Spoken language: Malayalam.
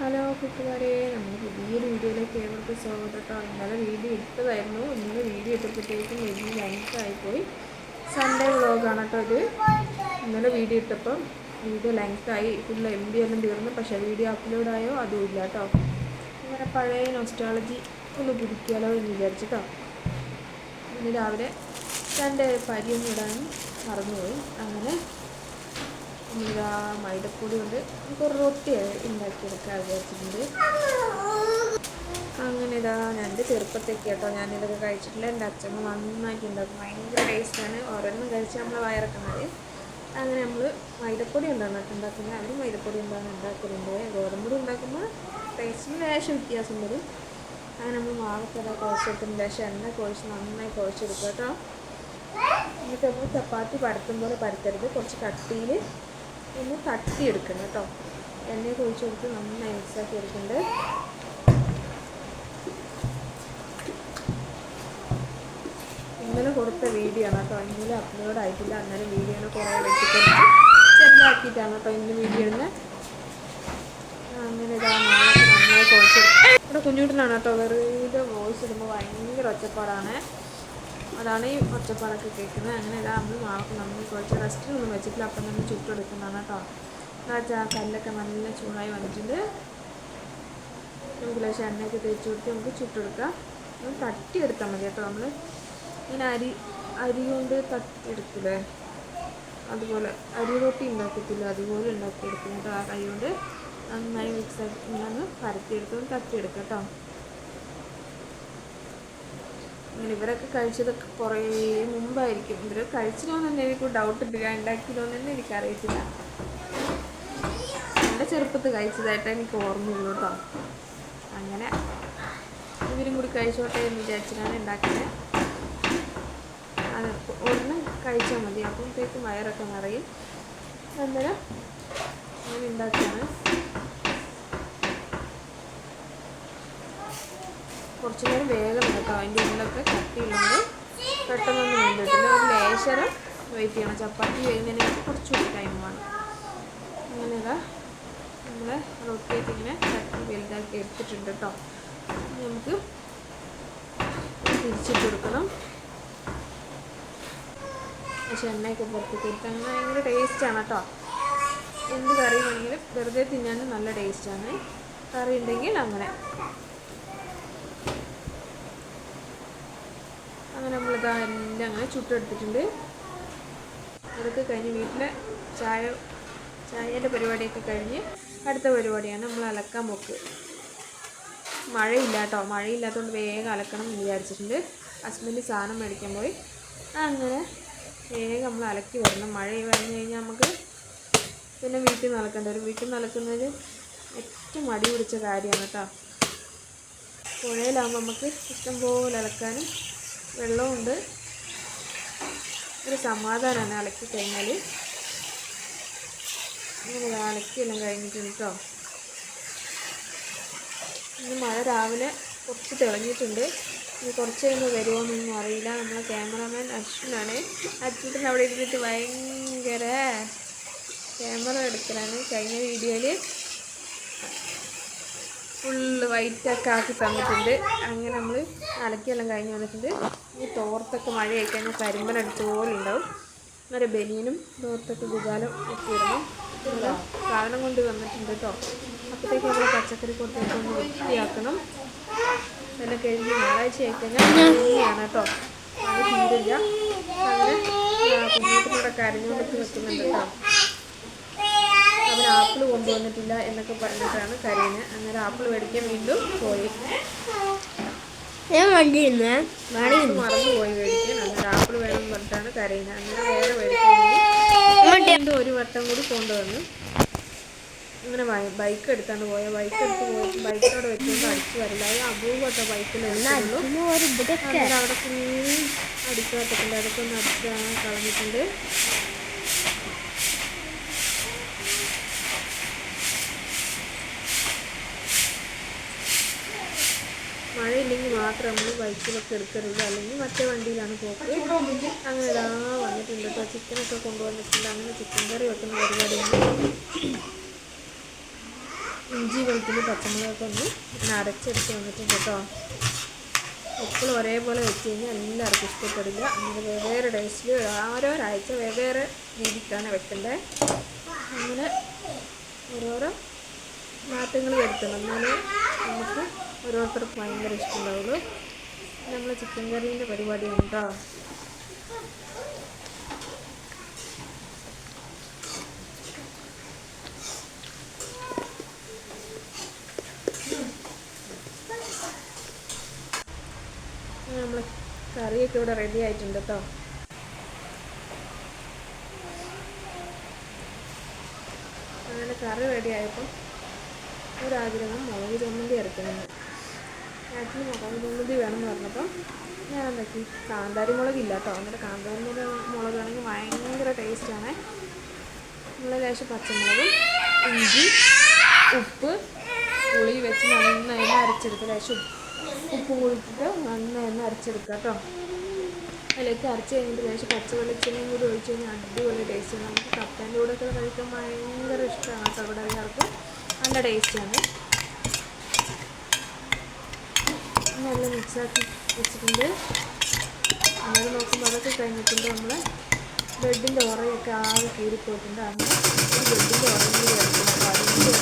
ഹലോ കൂട്ടുകാരെ നമ്മൾ പുതിയൊരു വീഡിയോയിലേക്ക് ഏവർക്കും സ്വാഗതം കേട്ടോ ഇന്നലെ വീഡിയോ ഇട്ടതായിരുന്നു ഇന്നലെ വീഡിയോ ഇട്ടപ്പോഴത്തേക്കും വലിയ ലെങ്ത്തായിപ്പോയി സൺഡേ വ്ളോഗാണ് കേട്ടോ ഇത്. ഇന്നലെ വീഡിയോ ഇട്ടപ്പം വീഡിയോ ലെങ്ത്തായി ഫുൾ എം ബി എല്ലാം തീർന്നു. പക്ഷേ വീഡിയോ അപ്ലോഡ് ആയോ? അതും ഇല്ല കേട്ടോ. ഇങ്ങനെ പഴയ നൊസ്റ്റാളജി ഒന്ന് പുതുക്കിയാലോ എന്ന് വിചാരിച്ചിട്ടോ. ഇന്ന് രാവിലെ രണ്ട് പരിയൊന്നും ഇടാൻ മറന്നുപോയി. അങ്ങനെ നമ്മളിതാ മൈദപ്പൊടി കൊണ്ട് നമുക്കൊരു റൊട്ടി ഉണ്ടാക്കിയെടുക്കാൻ വിചാരിച്ചിട്ടുണ്ട്. അങ്ങനെ ഇതാ എന്റെ ചെറുപ്പത്തേക്ക് കേട്ടോ ഞാനിതൊക്കെ കഴിച്ചിട്ടില്ല. എന്റെ അച്ഛമ്മ നന്നായിട്ട് ഉണ്ടാക്കും. ഭയങ്കര ടേസ്റ്റാണ് ഓരോന്നും കഴിച്ച് നമ്മൾ വയറക്കുന്നത് അങ്ങനെ നമ്മൾ മൈദപ്പൊടി കേട്ടോ ഉണ്ടാക്കുന്നത്. അവർ മൈദപ്പൊടി കൊണ്ടാണ് ഉണ്ടാക്കലുണ്ട്. ഗോതമ്പൊടി ഉണ്ടാക്കുമ്പോൾ ടേസ്റ്റിന് ലേശം വ്യത്യാസം വരും. അങ്ങനെ നമ്മൾ മാവൊക്കെ ഇതാ കുഴച്ചെടുത്തിന് ലേശം എണ്ണ കുഴച്ച് നന്നായി കുഴച്ചെടുക്കുക കേട്ടോ. എന്നിട്ട് നമ്മൾ ചപ്പാത്തി പരത്തും പോലെ പരത്തരുത്. കുറച്ച് കട്ടിയിൽ ഒന്ന് തട്ടിയെടുക്കണം കേട്ടോ. എണ്ണയൊക്കെ ഒഴിച്ച് കൊടുത്ത് നന്നായി മിക്സാക്കി എടുക്കുന്നുണ്ട്. ഇന്നലെ കൊടുത്ത വീഡിയോ ആണ് കേട്ടോ. ഇന്നലെ അപ്ലോഡ് ആയിട്ടില്ല. അങ്ങനെ വീഡിയോ ആണ് കുറേ വെച്ചിട്ട് ചെറുതാക്കിയിട്ടാണ് കേട്ടോ ഇന്ന് വീഡിയോ ഇടുന്നത് അങ്ങനെ നന്നായി കുഞ്ഞുകുട്ടനാണ് കേട്ടോ. വെറുതെ വോയിസ് ഇടുമ്പോൾ ഭയങ്കര ഒച്ചപ്പാടാണ്. അതാണ് ഈ ഒറ്റപ്പാടൊക്കെ കേൾക്കുന്നത്. അങ്ങനെ ഇതാ നമ്മൾ നമ്മൾ കുഴച്ച് റെസ്റ്റിനൊന്നും വെച്ചിട്ടില്ല അപ്പം തന്നെ ചുട്ടെടുക്കുന്നതാണ് കേട്ടോ. എന്താ വെച്ചാൽ ആ കല്ലൊക്കെ നല്ല ചൂടായി വന്നിട്ടുണ്ട്. നമുക്ക് ലേശം എണ്ണയൊക്കെ തേച്ച് കൊടുത്ത് നമുക്ക് ചുട്ടെടുക്കാം. ഒന്ന് തട്ടിയെടുത്താൽ മതി കേട്ടോ നമ്മൾ ഇങ്ങനെ അരി അരി കൊണ്ട് തട്ടിയെടുക്കില്ലേ അതുപോലെ അരി റൊട്ടി ഉണ്ടാക്കത്തില്ല അതുപോലെ ഉണ്ടാക്കിയെടുക്കും കേട്ടോ ആ കൈ കൊണ്ട്. നന്നായി മിക്സ് ആക്കി ഇങ്ങനെ ഒന്ന് പരത്തിയെടുത്ത് തട്ടിയെടുക്കാം കേട്ടോ. അങ്ങനെ ഇവരൊക്കെ കഴിച്ചതൊക്കെ കുറേ മുമ്പായിരിക്കും. ഇവർ കഴിച്ചിട്ടോന്ന് തന്നെ എനിക്ക് ഡൗട്ട് ഉണ്ട്. ഞാൻ തന്നെ എനിക്കറിയത്തില്ല. എന്റെ ചെറുപ്പത്ത് കഴിച്ചതായിട്ട് എനിക്ക് ഓർമ്മയുള്ളൂ കേട്ടോ അങ്ങനെ ഇവരും കൂടി കഴിച്ചോട്ടെ എന്ന് വിചാരിച്ചിട്ടാണ് ഉണ്ടാക്കിയത്. അത് ഒന്ന് കഴിച്ചാൽ മതി. അപ്പോഴത്തേക്കും വയറൊക്കെ നിറയും. അന്നേരം ഞാൻ ഉണ്ടാക്കുകയാണ് കുറച്ച് നേരം വേഗം എടുക്കാം. അതിന്റെ ഉള്ളിലൊക്കെ കട്ടിയുള്ളത് പെട്ടെന്നൊന്നും വേണ്ടിട്ടില്ല ഒരു ലേശരം വെയിറ്റ് ചെയ്യണം. ചപ്പാത്തി വേകുന്നതിനൊക്കെ കുറച്ചുകൂടി ടൈം വേണം. അങ്ങനെ ഇതാ നമ്മൾ റൊട്ടിയൊക്കെ ഇങ്ങനെ ചട്ടി വലുതാക്കി എടുത്തിട്ടുണ്ട് കേട്ടോ നമുക്ക് തിരിച്ചിട്ട് കൊടുക്കണം. പക്ഷെ എണ്ണയൊക്കെ പുറത്ത് കൊടുത്ത് അങ്ങനെ ഭയങ്കര ടേസ്റ്റാണ് കേട്ടോ എന്ത് കറി വേണമെങ്കിലും വെറുതെ തിന്നാനും നല്ല ടേസ്റ്റാണ് കറി ഉണ്ടെങ്കിൽ അങ്ങനെ. അങ്ങനെ നമ്മളിതാ എല്ലാം അങ്ങനെ ചുട്ടെടുത്തിട്ടുണ്ട്. അതൊക്കെ കഴിഞ്ഞ് വീട്ടിലെ ചായ ചായേന്റെ പരിപാടിയൊക്കെ കഴിഞ്ഞ് അടുത്ത പരിപാടിയാണ് നമ്മൾ അലക്കാൻ പോക്ക്. മഴയില്ല കേട്ടോ മഴയില്ലാത്തതുകൊണ്ട് വേഗം അലക്കണം എന്ന് വിചാരിച്ചിട്ടുണ്ട്. ഹസ്ബൻഡ് സാധനം മേടിക്കാൻ പോയി. അങ്ങനെ വേഗം നമ്മൾ അലക്കി വരണം. മഴ വന്നു കഴിഞ്ഞാൽ നമുക്ക് പിന്നെ വീട്ടിൽ നിന്ന് അലക്കേണ്ടി വരും. വീട്ടിൽ നിന്ന് അലക്കുന്നത് ഏറ്റവും മടി പിടിച്ച കാര്യമാണ് കേട്ടോ. പുഴയിലാകുമ്പോൾ നമുക്ക് ഇഷ്ടംപോലെ അലക്കാനും വെള്ളമുണ്ട് ഒരു സമാധാനമാണ് അലക്കി കഴിഞ്ഞാൽ അങ്ങനെ അലക്കിയെല്ലാം കഴിഞ്ഞിട്ടുണ്ട് കേട്ടോ ഇന്ന് മഴ രാവിലെ കുറച്ച് തെളിഞ്ഞിട്ടുണ്ട്. ഇനി കുറച്ച് കഴിയുമ്പോൾ വരുമോയെന്നൊന്നും അറിയില്ല. നമ്മളെ ക്യാമറാമാൻ അശ്വിനാണ്. അച്ഛൻ അവിടെ ഇരുന്നിട്ട് ഭയങ്കര ക്യാമറ എടുക്കലാണ് കഴിഞ്ഞ വീഡിയോയിൽ ഫുള്ള് വൈറ്റൊക്കെ ആക്കി തന്നിട്ടുണ്ട്. അങ്ങനെ നമ്മൾ അലക്കിയെല്ലാം കഴിഞ്ഞ് വന്നിട്ടുണ്ട്. ഈ തോർത്തൊക്കെ മഴ കഴിഞ്ഞാൽ കരിമ്പനടുത്ത് പോലെ ഉണ്ടാവും. അന്നേരം ബനിയനും തോർത്തൊക്കെ ഗുജാലും ഒക്കെ ഇടണം. സാധനം കൊണ്ട് വന്നിട്ടുണ്ട് കേട്ടോ അപ്പോഴത്തേക്ക് നമ്മൾ പച്ചക്കറി കൊടുത്തൊക്കെ ഒന്ന് വൃത്തിയാക്കണം. നല്ല കഴിഞ്ഞ് ഞായറാഴ്ച ആയിക്കഴിഞ്ഞാൽ ഭംഗിയാണ് കേട്ടോ അത് തീരില്ല. അങ്ങനെ കുഞ്ഞിട്ടിലൂടെ കരഞ്ഞുകൊണ്ടൊക്കെ നിൽക്കുന്നുണ്ട് കേട്ടോ ആപ്പിൾ കൊണ്ടുവന്നിട്ടില്ല എന്നൊക്കെ പറഞ്ഞിട്ടാണ് കരയുന്നത് അങ്ങനെ ആപ്പിൾ മേടിക്കാൻ വീണ്ടും പോയി. ഞാൻ വണ്ടിയിരുന്നേ ആപ്പിൾ മറന്നു പോയി മേടിക്കാൻ. അങ്ങനെ ആപ്പിൾ വേണം എന്ന് പറഞ്ഞിട്ടാണ് കരയുന്നത് അങ്ങനെ വേറെ മേടിക്കാൻ ഒരു വട്ടം കൂടി കൊണ്ടുവന്നു. അങ്ങനെ ബൈക്ക് എടുത്താണ് പോയ. ബൈക്ക് എടുത്ത് പോയി ബൈക്കോട് വെച്ചുകൊണ്ട് അടിച്ചു വരില്ല അത് അപൂർവട്ടോ ബൈക്കിൽ എല്ലാം അവിടെ ഫുൾ അടിച്ചു അതൊക്കെ ഒന്ന് അടിച്ച് കളഞ്ഞിട്ടുണ്ട്. മഴയില്ലെങ്കിൽ മാത്രം നമ്മൾ ബൈക്കിലൊക്കെ എടുക്കരുത്. അല്ലെങ്കിൽ മറ്റേ വണ്ടിയിലാണ് പോക്ക്. അങ്ങനെ ഇതാ വന്നിട്ടുണ്ട് കേട്ടോ. ചിക്കനൊക്കെ കൊണ്ടുവന്നിട്ടുണ്ട്. അങ്ങനെ ചിക്കൻ കറി വെക്കുന്ന പരിപാടിയാണ് ഇഞ്ചി വെളുത്തുള്ളി പച്ചമുളകൊക്കെ ഒന്ന് അരച്ചെടുത്ത് വന്നിട്ടുണ്ട് കേട്ടോ. എപ്പോഴും ഒരേപോലെ വെച്ച് കഴിഞ്ഞാൽ എല്ലാവർക്കും ഇഷ്ടപ്പെടില്ല. അങ്ങനെ വെവ്വേറെ ടേസ്റ്റിൽ ഓരോരാഴ്ച വെവ്വേറെ രീതിക്കാണ് വെക്കേണ്ടത് അങ്ങനെ ഓരോരോ മാറ്റങ്ങൾ വരുത്തണം. എന്നാലേ നമുക്ക് ഓരോരുത്തർക്കും ഭയങ്കര ഇഷ്ടമുണ്ടാവുള്ളൂ. നമ്മൾ ചിക്കൻ കറീന്റെ പരിപാടി ഉണ്ടോ നമ്മൾ കറിയൊക്കെ ഇവിടെ റെഡി ആയിട്ടുണ്ട് കേട്ടോ അങ്ങനെ കറി റെഡി ആയപ്പോൾ ഒരാഗ്രഹം മുളക് ചമ്മന്തി അരക്കണമെന്ന് നാട്ടിൽ മുളക് ചമ്മന്തി വേണമെന്ന് പറഞ്ഞപ്പോൾ ഞാൻ എന്താക്കി കാന്താരി മുളക് ഇല്ല കേട്ടോ എന്നിട്ട് കാന്താരി മുളക് മുളകാണെങ്കിൽ ഭയങ്കര ടേസ്റ്റാണ്. നമ്മൾ ലേശം പച്ചമുളകും ഇഞ്ചി ഉപ്പ് പുളി വെച്ച് നന്നായി അരച്ചെടുക്കുക. ലേശം ഉപ്പ് കൂടിയിട്ട് നന്നായി അരച്ചെടുക്കുക കേട്ടോ. അതിലേക്ക് അരച്ച് കഴിഞ്ഞിട്ട് ലേശം പച്ച വെളിച്ചെണ്ണയും കൂടി ഒഴിച്ച് കഴിഞ്ഞാൽ അടിപൊളി ടേസ്റ്റാണ്. നമുക്ക് കപ്പേന്റെ കൂടെ ഒക്കെ കഴിക്കാൻ ഭയങ്കര ഇഷ്ടമാണ് കേട്ടോ. ഇവിടെ എല്ലാവർക്കും നല്ല ടേസ്റ്റാണ്. നല്ല മിക്സാക്കി വെച്ചിട്ടുണ്ട്. അങ്ങനെ നോക്കുമ്പോൾ അതൊക്കെ കഴിഞ്ഞിട്ടുണ്ട് നമ്മൾ ബ്രെഡിന്റെ ഉറയൊക്കെ ആകെ കീറിപ്പോയിട്ടുണ്ട്. അന്ന് ഒരു ബ്രെഡിന്റെ ഉറയിൽ കിടക്കുന്നത് അപ്പോൾ അതിന്റെ